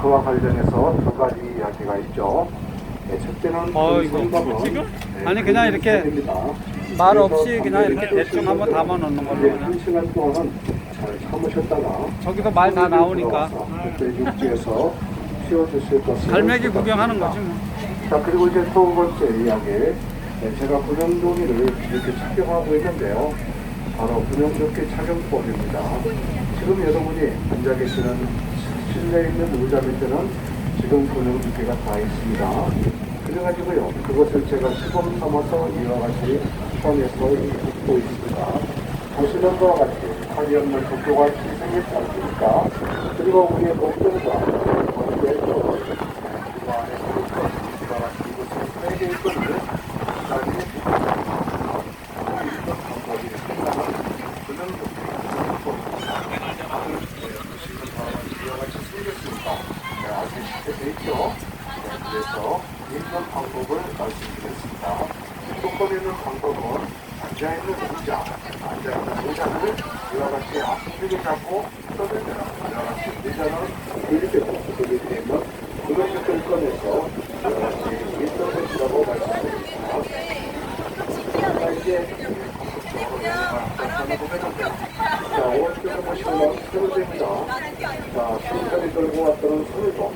그와 관련해서 두 가지 이야기가 있죠. 네, 첫째는 어, 그 이거 성곽은 지금? 네, 아니, 그냥 이렇게 됩니다. 말 없이 그냥 이렇게 대충 한번 담아 놓는 걸로 그냥. 한 시간 동안은 잘 참으셨다가 저기서 말다 나오니까 그때 육지에서 피워주실 것을 갈매기 구경하는 거지 뭐. 자 그리고 이제 두 번째 이야기 네, 제가 군용조끼를 이렇게 착용하고 있는데요 바로 군용 조끼 착용법입니다 지금 여러분이 앉아 계시는 실내에 있는 밑에는 지금 군용조끼가 다 있습니다. 그래가지고요 그것을 제가 시범 삼아서 이와 같이 선에서 입고 있습니다. 보시는 바와 같이 없는 도교가 희생했지 않습니까? 그리고 우리의 목표가까지 이런 방법이 상당한 그런 이와 같이 생겼습니다. 네, 아주 쉽게 돼 있죠. 네, 그래서 있는 방법을 말씀드렸습니다. 첫 번째는 방법은 앉아있는 의자, 앉아있는 의자를 이와 같이 앞뒤를 잡고 떠들면 이와 같이 의자는 이렇게 접속이 되면 그런 것을 꺼내서 이와 같이 있는 것이라고 말씀드립니다. 자, 이제 자, 오른쪽에 보시면 세로제입니다. 자, 순천이 들고 왔던 손을도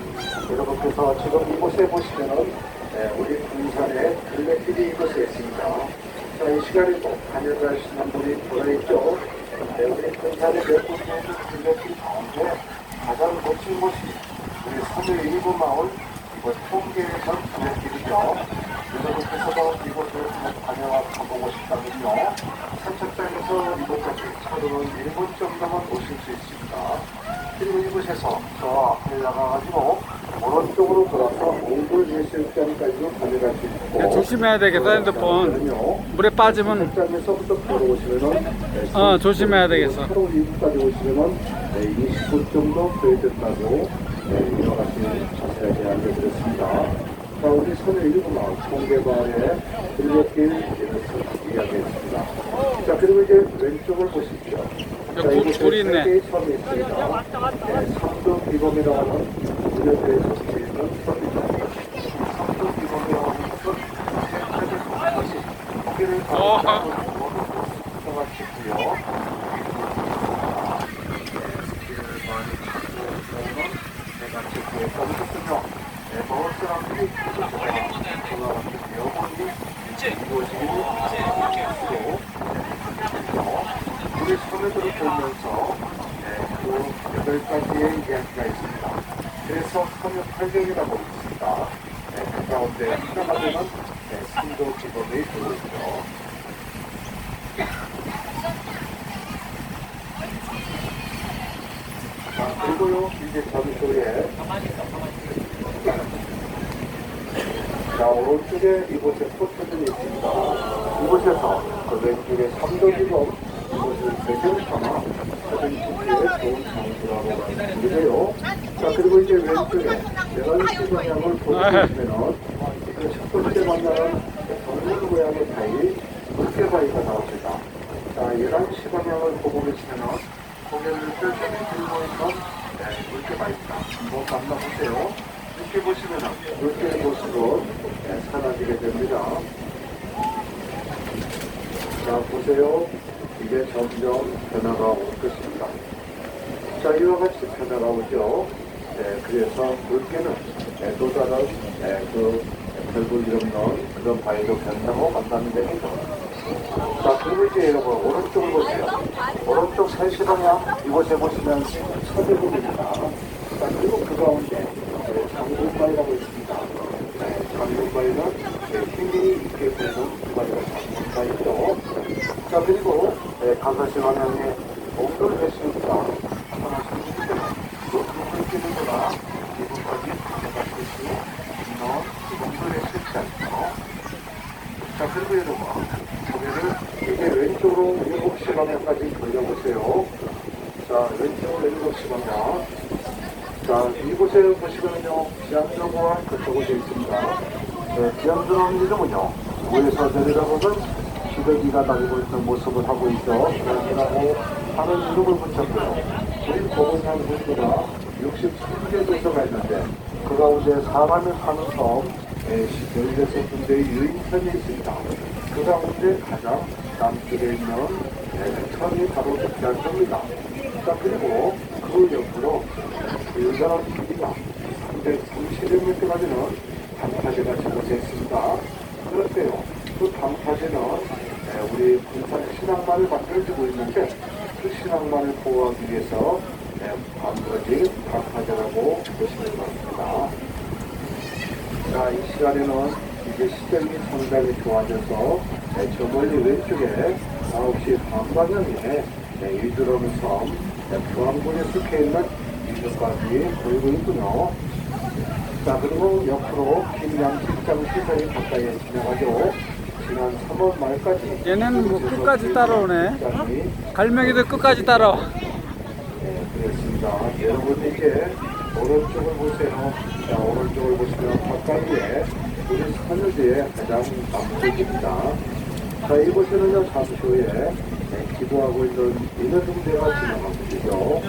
여러분께서 지금 이곳에 보시면은 네, 우리 군산에 블랙길이 이곳에 있습니다. 자, 이 시간에도 다녀가시는 분이 돌아있죠. 네, 우리 군산에 몇 군데 있는 블랙길 가운데 가장 거친 곳이 우리 섬의 일부 마을 이곳 통계에선 블랙길이죠. 여러분께서도 이곳을 잘 다녀와 가보고 싶다면요. 산책장에서 이곳까지 차로는 1분 정도만 오실 수 있습니다. 그리고 이곳에서 저 앞에 나가가지고 오른쪽으로 돌아서 몽골 예술장까지도 다녀갈 수 있고 야, 조심해야 되겠다, 핸드폰. 물에 빠지면 산책장에서부터 걸어오시면은 네, 어, 조심해야 되겠어. 차로 이곳까지 오시면은 네, 20분 정도 소요된다고 네, 이와 같이 자세하게 알려드렸습니다. 자, 우리 선의 일부 마을 통계마을에 들렸길 이것을 이야기했습니다. 자, 그리고 이제 왼쪽을 보십시오. 자, 이곳에 돌이 있네. 섬이 있습니다. 네, 삼도 비범이라고 하는 우리나라에 속해 있는 섬이죠. 삼도 비범이라고 하는 것은 세계적 것이 고개를 어. 가로지르고 같이 있고요. 우리 소매들을 보면서 그 여덟 가지의 이야기가 있습니다. 그래서 선역 활경이라고 있습니다. 네, 그 가운데 하나가 되는 네, 신도 기본이 들어있죠. 자, 그리고요, 이제 전소에 자, 오른쪽에 이곳에 포트들이 있습니다. 이곳에서 그 왼쪽에 삼도지검 이곳을 배경 삼아 찍기에 좋은 장소라고 말씀드려요. 자, 그리고 이제 왼쪽에 11시 방향을 보고 계시면은 그첫 번째 만나는 동물 모양의 바위, 물개바위가 나옵니다. 자, 11시 방향을 보고 계시면은 고개를 펼쳐서 들고 있는 네, 물개바위입니다. 한번 만나보세요. 이렇게 보시면은 물개의 모습은 네, 사라지게 됩니다. 자, 보세요. 이게 점점 변화가 올 것입니다. 자, 이와 같이 변화가 오죠. 네, 그래서 물개는 네, 또 다른 네, 그 이름 넣은 그런 바위로 변하고 만나는 데이죠. 자, 그리고 이제 여러분, 오른쪽을 보세요. 오른쪽 산시 방향, 이곳에 보시면 서대문입니다. 자, 그리고 그 가운데 네, 장군바위라고 있습니다. 네, 네, 힘이 있게 되는 그 바위가 장군바위죠. 자, 그리고 네, 가사시 방향에 몽돌 배수입니다. 하나씩 그렇게 되거나 이분까지 가져갈 수 있는 몽돌의 실체죠. 자, 그리고 여러분, 고개를 이제 왼쪽으로 7시 방향까지 돌려보세요. 자, 왼쪽으로 7시 방향. 자, 이곳에 보시면요, 지암정과 그쪽으로 되어 있습니다. 네, 지암정은 이름은요, 위에서 내려다보면 시래기가 다니고 있는 모습을 하고 있죠. 그래라고 하는 이름을 붙였고요. 우리 고분한 분들가 63개 도서가 있는데 그 가운데 사람을 사는 섬 16군데의 유인선이 있습니다. 그 가운데 가장 남쪽에 있는 예, 섬이 바로 북한섬입니다. 자 그리고 그 옆으로 유사람 길이가 330m까지는 방파제가 적어져 있습니다. 그런데요, 그 방파제는 예, 우리 군산 신앙만을 만들어주고 있는데 그 신앙만을 보호하기 위해서 예, 반드시 방파제라고 보시면 됩니다. 자, 이 시간에는 이제 시점이 상당히 좋아져서 네, 저 멀리 왼쪽에 9시 반방향에 네, 이드럼 섬, 네, 교황군에 속해 있는 이쪽까지 보이고 있군요. 자, 그리고 옆으로 김양 직장 시설이 가까이에 지나가죠. 지난 3월 말까지. 얘네는 뭐 끝까지 따라오네. 갈매기도 끝까지 따라와. 네, 그렇습니다. 여러분 이제 오른쪽을 보세요. 자, 오른쪽을 보시면 가까이에 우리 산유지의 가장 남쪽입니다. 자, 이곳에는요, 잠시 후에 네, 기도하고 있는 인어중대가 지나가고 있죠.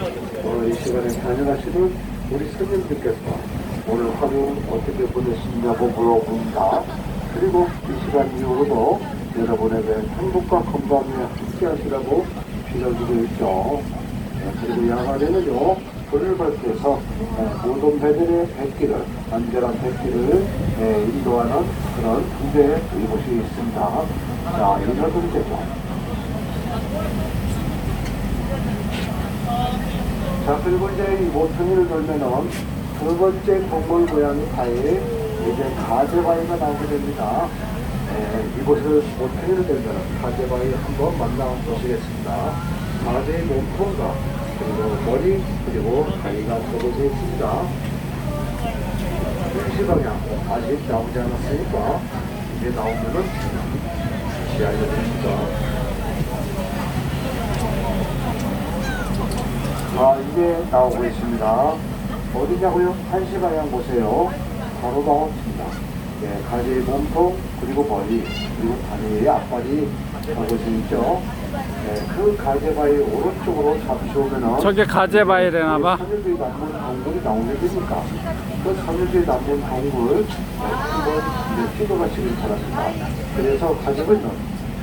오늘 이 시간에 다녀가시는 우리 스님들께서 오늘 하루 어떻게 보내시냐고 물어봅니다. 그리고 이 시간 이후로도 여러분에게 행복과 건강에 함께 하시라고 빌어주고 있죠. 네, 그리고 야간에는요, 불을 밝혀서 네, 모든 배들의 백기를, 안전한 백기를 네, 인도하는 그런 군대 이곳이 있습니다. 자, 이런 군대죠. 자, 그리고 이제 이 모퉁이를 돌면은 두 번째 동물 고양이 바위, 이제 가재바위가 나오게 됩니다. 네, 이곳을 모퉁이를 돌면 가재바위 한번 만나보시겠습니다. 가재의 몸통과 그리고 머리, 그리고 다리가 적어져 있습니다. 일시 방향 아직 나오지 않았으니까 이제 나오면은 다시 알려드립니다. 아, 이게 나오고 있습니다. 어디냐고요? 한시 방향 보세요. 바로 나왔습니다. 네, 가지 몸통, 그리고 머리, 그리고 다리에 앞발이 적어져 있죠. 네, 그 가지바위 오른쪽으로 잠시 오면은 저게 가재바위래나 봐. 산유주의 남문 동굴이 나오게 되니까 그 산유주의 남문 네, 한번 지금 잘합니다. 그래서 있는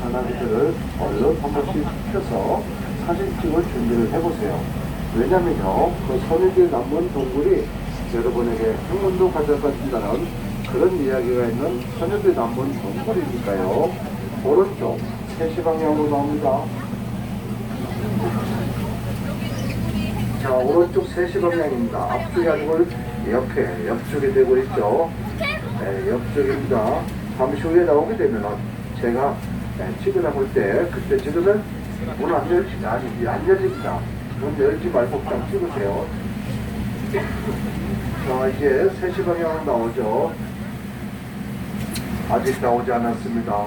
전화기들을 얼른 한 번씩 펴서 사진 찍을 준비를 해보세요. 왜냐면요, 그 선유주의 남문 동굴이 여러분에게 행운도 가져다 준다는 그런 이야기가 있는 선유주의 남문 동굴이니까요. 오른쪽 3시 방향으로 나옵니다. 자, 오른쪽 3시 방향입니다. 앞쪽이 아니고 옆에, 옆쪽에 되고 있죠. 네, 옆쪽입니다. 잠시 후에 나오게 되면 제가 네, 찍으라 볼 때, 그때 찍으면 문 안 열지, 아니, 안 열립니다. 문 열지 말고 그냥 찍으세요. 자, 이제 3시 방향으로 나오죠. 아직 나오지 않았습니다.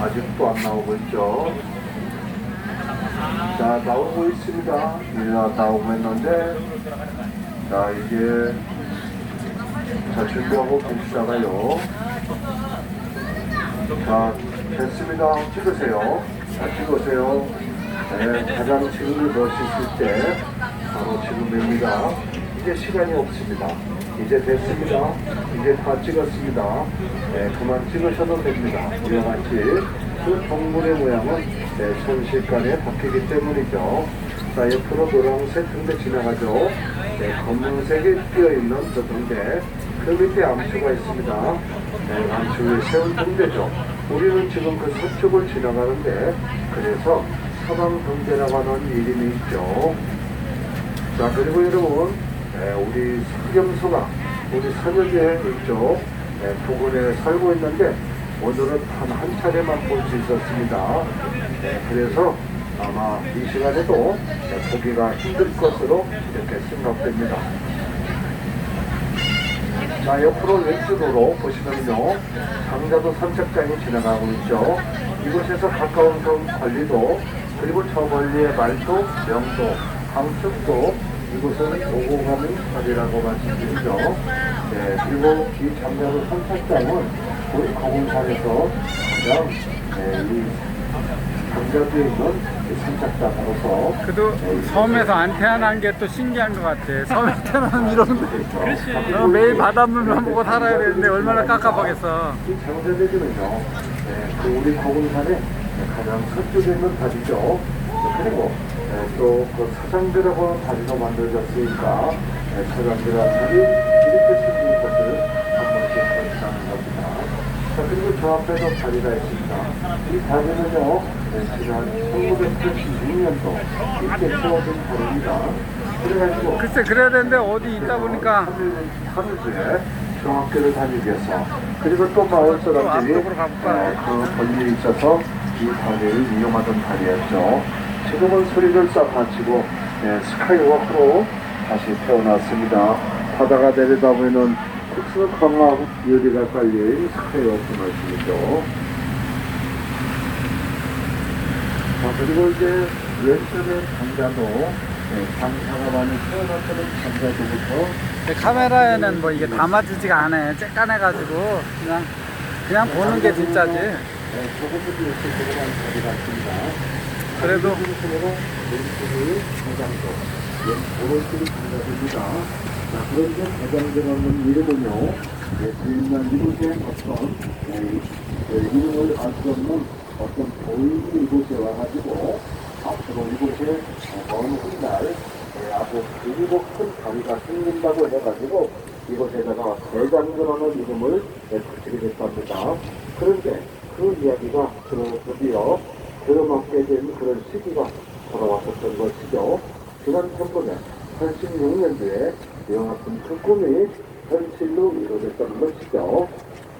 아직도 안 나오고 있죠. 자, 나오고 있습니다. 예, 나오고 있는데, 자, 이제, 자, 준비하고 계시다가요. 자, 됐습니다. 찍으세요. 자, 찍으세요. 네, 가장 지금을 넣으셨을 때, 바로 지금입니다. 이제 시간이 없습니다. 이제 됐습니다. 이제 다 찍었습니다. 네, 그만 찍으셔도 됩니다. 이와 같이 그 동물의 모양은 네, 순식간에 바뀌기 때문이죠. 자, 옆으로 노란색 등대 지나가죠. 네, 검은색이 띄어있는 저 등대. 그 밑에 암초가 있습니다. 네, 암초 위에 세운 등대죠. 우리는 지금 그 서쪽을 지나가는데, 그래서 서방 등대라고 하는 이름이 있죠. 자, 그리고 여러분, 네, 우리 서경소가 우리 있죠. 네, 부근에 살고 있는데, 오늘은 한한 차례만 볼 수 있었습니다. 네, 그래서 아마 이 시간에도 네, 보기가 힘들 것으로 이렇게 생각됩니다. 자, 옆으로 왼쪽으로 보시면요. 장자도 산책장이 지나가고 있죠. 이곳에서 가까운 섬 관리도, 그리고 저 멀리의 말도, 명도, 강축도, 이곳은 오고가미 절이라고 말씀드리죠. 네, 그리고 이 장자도 산책장은 우리 거공산에서 가장 네, 이 장자 뒤에 있는 이 선착장으로서 그래도 섬에서 안 태어난 게 또 신기한 것 같아. 섬에 태어나면 이런데. 어, 매일 바닷물만 보고 살아야 되는데 얼마나 깝깝하겠어. 이 장자대교는요, 예, 그 우리 고군산의 가장 서쪽에 있는 다리죠. 그리고 예, 또그 사장들하고 다리로 만들어졌으니까 예, 사장들과 다리 이렇게 생긴 것을 한 번씩 설치하는 겁니다. 자, 그리고 저 앞에도 다리가 있습니다. 이 다리는요, 예, 지난 1986년도 이때 세워진 다리입니다. 그래가지고 글쎄 그래야 되는데 어디 있다 보니까 하루에 중학교를 다니기 위해서 그리고 또 마을 사람들이? 어, 그 권리에 있어서 이 다리를 이용하던 다리였죠. 지금은 소리를 싹 바치고 예, 스카이워크로 다시 태어났습니다. 바다가 내려다보면은 특수 강화 유리가 깔린 스카이워크 말씀이죠. 자, 그리고 이제 왼쪽에 장자도 예, 장사가 많이 태어났다는 장자도부터 내 카메라에는 뭐 이게 담아지지가 않아. 쬐깐해가지고 그냥 그냥 보는 게 진짜지. 네, 조금은 이렇게 조그만 자리 같습니다. 그래도. 자, 그런데 대장도라는 이름은요, 예, 지난 이곳에 어떤, 이름을 알 수 없는 어떤 보이는 이곳에 와가지고, 앞으로 이곳에 어, 먼 훗날, 예, 아주 그리고 큰 다리가 생긴다고 해가지고, 이곳에다가 대장도라는 이름을 예, 붙이게 됐답니다. 그런데 그 이야기가 그 드디어 들어맞게 된 그런 시기가 돌아왔었던 것이죠. 지난 1986년도에 영화품 그 꿈이 현실로 이루어졌던 것이죠.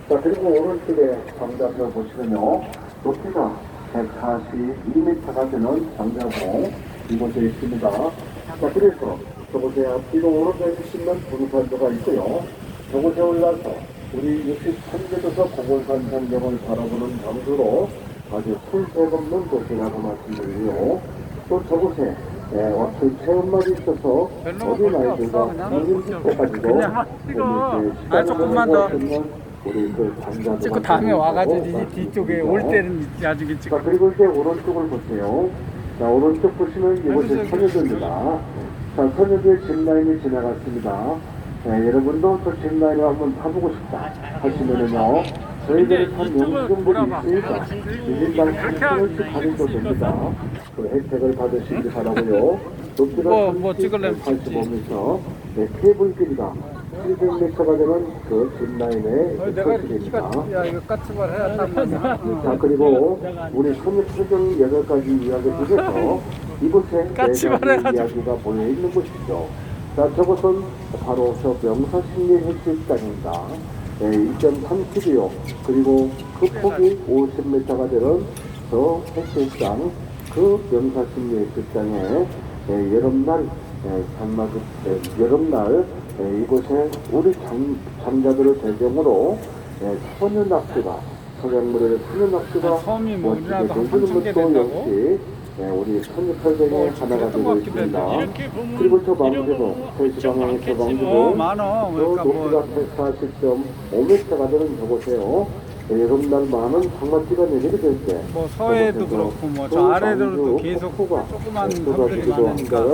자, 그리고 오른쪽에 장자표 보시면요. 높이가 142m가 되는 장자봉 이곳에 있습니다. 자, 그래서 저곳에 앞뒤로 오른쪽에 있는 분산도가 있고요. 저곳에 올라서 우리 63제도서 고골산 전경을 바라보는 장소로 아주 술색 없는 곳이라고 말씀드리요. 또 저곳에 예, 어떤 체험말이 있어서 어린 아이들과 그냥 찍어. 아, 조금만 더. 우리 그 장자들 찍고 다음에 와가지고 이 뒤쪽에 올 때는 나중에 자, 찍어. 그리고 이제 오른쪽을 보세요. 자, 오른쪽 보시면 이곳에 해주세요. 선여도입니다. 자, 선여도의 짚라인이 지나갔습니다. 네, 여러분도 저 짚라인을 한번 타보고 싶다 하시면은요. 저희들이 탄 영수증들이 있으니까 하면 3천원씩 할인도 됩니다. 그 혜택을 받으시기 바라고요. 높이가 뭐, 뭐 찍으려면 찍지. 85m, 네, 케이블 길이가 700m가 되는 그 어, 해야 딱 맞나? 자 그리고 우리 선입표정 여덟 가지 이야기 중에서 이곳에 네 가지. 이야기가 모여 있는 곳이죠. 자 저것은 바로 저 명사심리 헬스장입니다. 네, 2.3km 그리고 그 폭이 50m가 되는 저 헬스장 그 명사심리 헬스장에 네, 여름날 네, 장마 네, 여름날 네, 이곳에 우리 장, 장자들을 배경으로 네, 소년 낙지가 서양물의 소년 낙지가 아, 섬이 뭐 우리나라도 한 되주는 3천 개 것도 된다고? 역시 네, 우리 선유팔경의 어, 하나가 그랬던 되고 있습니다. 했는데. 이렇게 보면 그리고 저 방주도 이러고 서울시 방향의 저좀 방주도 어 많어. 저 그러니까 높이가 뭐 140.5m가 되는 저곳에요. 네, 여름날 많은 장마비가 내리게 될 때. 뭐 서해도 그렇고 뭐저 또 방주 계속 조그만 쏟아지기도 섬들이 많으니까.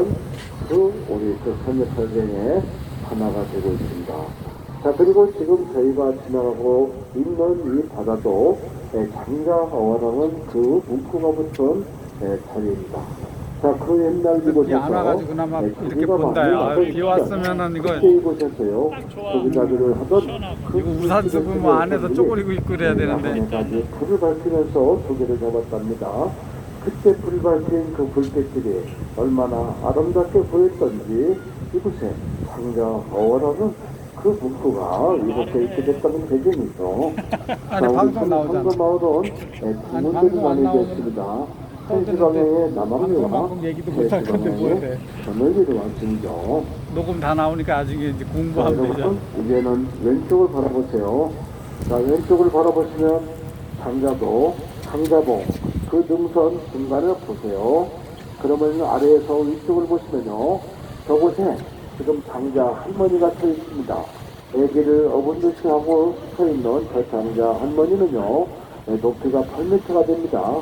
그 우리 그 선유팔경의 하나가 되고 있습니다. 자 그리고 지금 저희가 지나가고 있는 이 바다도 예, 장자 어원하는 그 문구가 붙은 예, 자리입니다. 자 그 옛날 이곳에서 비안 와가지고 그나마 예, 이렇게 장비가 본다. 많이 야, 나던 비 시절, 왔으면은 이거- 그때 이곳에서요 소비자들을 하던 그 이거 우산 쓰고 뭐 안에서 쪼그리고 있고 그래야 되는데. 불을 밝히면서 조개를 잡았답니다. 그때 불 밝힌 그 불빛들이 얼마나 아름답게 보였던지 이곳에 상자 어원하는 그 문구가 이곳에 있게 됐다는 배경이죠. 아니 방송 나오잖아. 상가 마을은 방송 안 많이. 됐습니다. 한시방향의 남학류와 방송 얘기도 못할 건데 뭐 해. 저널리를 완성이죠. 녹음 다 나오니까 나중에 이제 자, 공부하면 되죠. 여러분, 이제는 왼쪽을 바라보세요. 자, 왼쪽을 바라보시면 상자도, 상자봉, 그 능선 중간을 보세요. 그러면 아래에서 위쪽을 보시면요. 저곳에 지금 장자 할머니가 서 있습니다. 애기를 어분 듯이 하고 서 있는 저 장자 할머니는요. 네, 높이가 8m가 됩니다.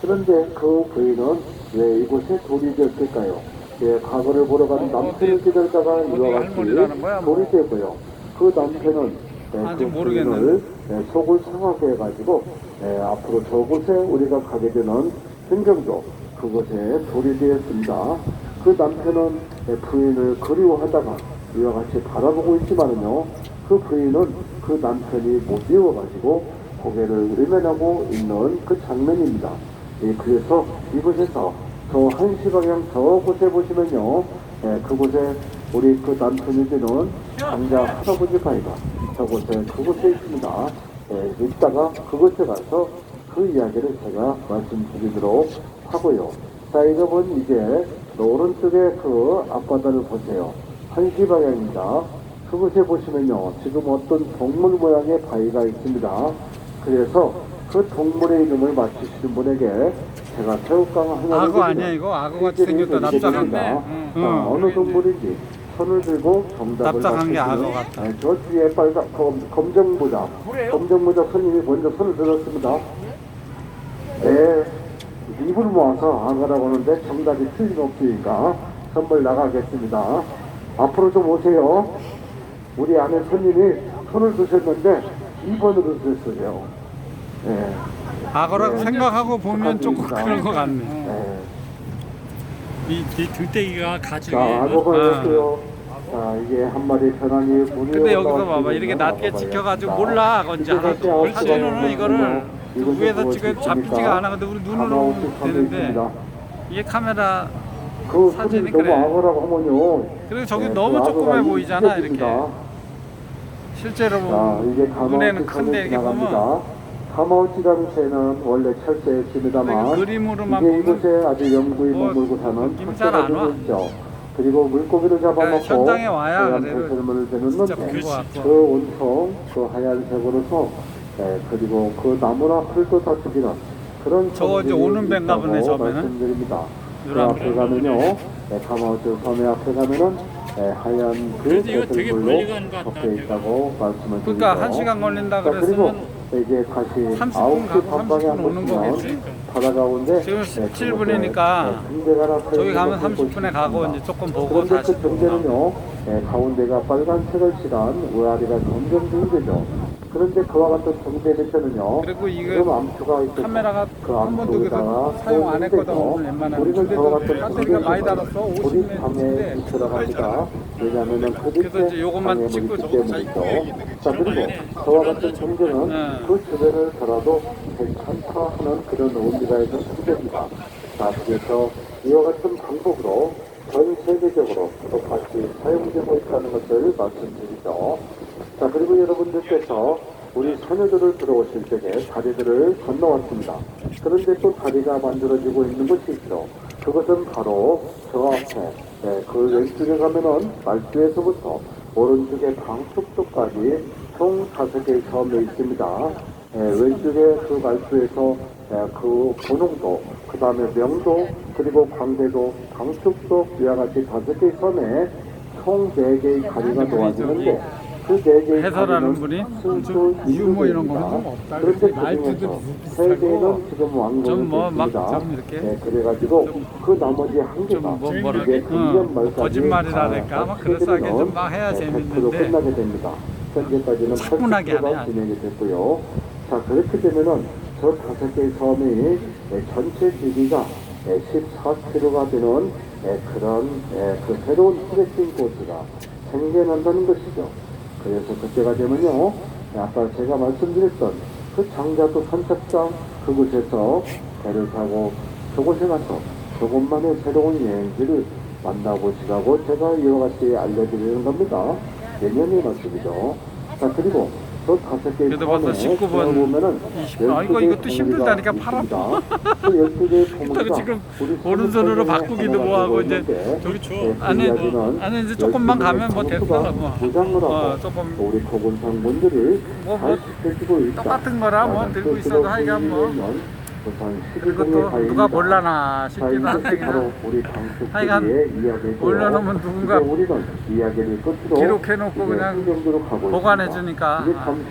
그런데 그 부인은 왜 이곳에 돌이 되었을까요? 예, 과거를 보러 간 남편을 기다리다가 이와 같이 뭐. 돌이 되고요. 그 남편은 예, 그. 부인을 예, 속을 상하게 해가지고 예, 앞으로 저곳에 우리가 가게 되는 행정도 그곳에 돌이 되었습니다. 그 남편은 예, 부인을 그리워하다가 이와 같이 바라보고 있지만은요, 그 부인은 그 남편이 못 이어가지고 고개를 외면하고 있는 그 장면입니다. 예, 그래서 이곳에서 저 한시 방향 저 곳에 보시면요, 예, 그곳에 우리 그 남편이 되는 장자 할아버지 바위가 저곳에 그곳에 있습니다. 예, 이따가 그곳에 가서 그 이야기를 제가 말씀드리도록 하고요. 자, 여러분 이제 오른쪽에 그 앞바다를 보세요. 한시 방향입니다. 그곳에 보시면요, 지금 어떤 동물 모양의 바위가 있습니다. 그래서 그 동물의 이름을 맞히시는 분에게 제가 새우깡 하나 악어 아니야, 이거? 악어 같이 생겼다, 납작한데. 응. 자, 어느 동물인지 손을 들고 정답을 납작한 게 악어 같다. 네, 저 뒤에 빨간 검, 검정 모자, 검정 모자 손님이 먼저 손을 들었습니다. 네, 입을 모아서 악어라고 하는데 정답이 틀림없으니까 선물 나가겠습니다. 앞으로 좀 오세요. 우리 아내 손님이 손을 드셨는데 2번으로 드셨어요. 네, 악어라고 네. 생각하고 보면 조금. 그런 것 같네. 네. 이, 이 등대기가 가죽이 자, 악어가 됐어요. 자, 이게 한 마리 편안히 문이 근데 여기서 봐봐 이렇게 낮게 됩니다. 몰라 건지 시간 사진으로는 이거를 위에서 있습니까? 잡히지가 않아 근데 우리 눈으로 되는데. 이게 카메라 그 사진이 너무 그래. 악어라고 하면요. 그리고 저기 네, 너무 그 조그매 악어가 보이잖아. 이렇게 실제로 자, 보면 눈에는 큰데 이렇게 보면 새는 원래 철새였습니다만 이거 그림으로만 이게 이곳에 아주 영구히 뭐 머물고 사는 철새가 있죠. 그리고 물고기를 잡아먹고 현장에 와야 하얀 배설물을 것 같고. 그 온통 그 하얀색으로서 예, 그리고 그 나무나 풀도 다투기는 그런 저거 이제 오는 배인가 보네, 있다고 저면은. 말씀드립니다. 그 앞에 가면요, 예, 가마우스 섬의 앞에 가면은 예, 하얀 그 배설물로 멀리 가는 것 같다, 적혀 있다고 말씀을 드리죠. 그러니까 한 시간 걸린다 자, 그리고 그랬으면 이제 다시 30분 9시 가고 반방에 30분 오는 거겠지. 바다 가운데 지금 예, 17분이니까 그곳에 등대가 하나 서 저기 가면 것을 30분에 보실 가고 수 이제 조금 보고 그런데 다시 그 등대는요, 예, 가운데가 빨간색을 칠한 우아리가 점점 등대죠. 그런데 그와 같은 등대 밑에는요, 그리고 이거 암초가 있어서 카메라가 그 한 번도 그래서 사용 안 했거든. 오늘 웬만하면 우리는 저와 같은 배터리가 많이 달았어 우리 50년 밤에 인데 있으라고 합니다. 왜냐하면은 그 그래서 이제 요것만 찍고 저거 때문이죠. 자 그리고 저와 같은 등대는 네. 그 주변을 돌아도 괜찮다 하는 그런 의미가 있는 등대입니다. 자 그래서 이와 같은 방법으로 전 세계적으로 똑같이 사용되고 있다는 것을 말씀드리죠. 자 그리고 여러분들께서 우리 처녀들을 들어오실 때에 다리들을 건너왔습니다. 그런데 또 다리가 만들어지고 있는 것이 있죠. 그것은 바로 저 앞에 네, 그 왼쪽에 가면은 말주에서부터 오른쪽에 방쪽도까지 총 다섯 개의 섬이 있습니다. 예, 왼쪽에 그 말주에서 예, 그 고농도, 그 다음에 명도, 그리고 광대도, 방축도 이와 같이 다섯 개의 섬에 총 네 개의 다리가 놓아지는데 그네 개의 해설하는 다리는 분이 순수 유머 이런 이주입니다. 거는 좀 없다. 그런데 그래서 그 말투도 비슷하고 세 개는 지금 완공이 좀뭐 막 됐습니다. 좀 이렇게 네, 그래가지고 그 나머지 한 개가 뭐 뭐라? 금년 어, 거짓말이라니까 다막 그럴싸하게 해드리면 좀막 해야 네, 100% 재밌는데 끝나게 됩니다. 현재까지는 차분하게 하네, 80%가 아주. 진행이 됐고요. 자 그렇게 되면은 저 다섯 개의 섬이 네, 전체 길이가 14km가 되는 네, 그런 네, 그 새로운 트레킹 코스가 생겨난다는 것이죠. 그래서 그때가 되면요, 아까 제가 말씀드렸던 그 장자도 선착장 그곳에서 배를 타고 저곳에 가서 저곳만의 새로운 여행지를 만나보시라고 제가 이와 같이 알려드리는 겁니다. 내년의 말씀이죠. 자, 그리고 그래도 벌써 섬에 19분, 보면은 20분. 아, 이거- 이것도 힘들다니까, 팔 아파. 그 12개의 봉지가 지금 오른손으로 바꾸기도 뭐하고 이제 저기 네, 그 안에- 이야기는 안에 이제 조금만 가면 뭐 정부가 뭐. 어, 조금 우리 고군상분들이 뭐, 잘 뭐. 똑같은 거라 뭐 자, 들고 그 있어도 하여간 뭐. 부산 부산 그리고 12동의 또 가입니다. 누가 몰라나 자, 싶기도 한데 하여간. 올려놓으면 누군가 기록해놓고 그냥 보관해. 주니까.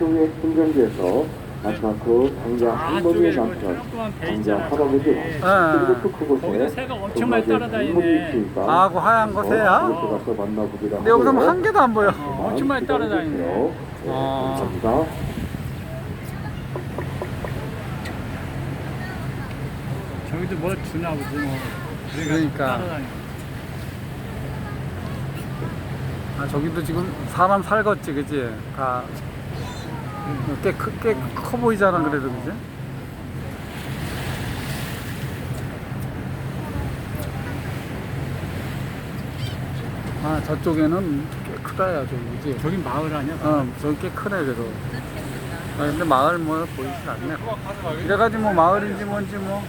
후에 흥정도에서 마지막 그 당장 아, 할머니의 저기 남편 조그만 배 당장 할아버지. 그리고 또 그곳에 새가 엄청 많이 따라다니네. 동물이 있으니까 아, 그 하얀 거 새야? 만나보기로 근데 여기서. 한 개도 안 보여. 어, 엄청 많이 따라다니네. 네, 아. 감사합니다. 저기도 뭐 주나 보지 뭐. 그러니까. 따라다니고. 아, 저기도 지금 사람 살겠지, 그지? 다. 꽤, 크, 꽤 커 보이잖아, 그래도, 그지? 아, 저쪽에는 꽤 크다, 야, 저기, 그지? 저긴 마을 아니야? 어, 저기 꽤 크네, 그래도. 아, 근데 마을 뭐 보이진 않네. 이래가지고 뭐 마을인지 뭔지 뭐.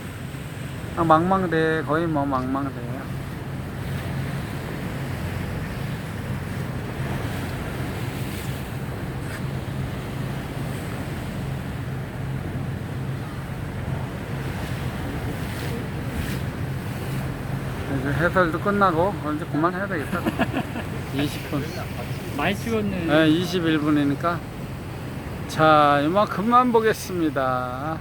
아, 망망대, 거의 뭐 망망대야. 이제 해설도 끝나고 이제 그만 해야 되겠다. 20분. 많이 찍었네. 네, 21분이니까. 자, 이만큼만 보겠습니다.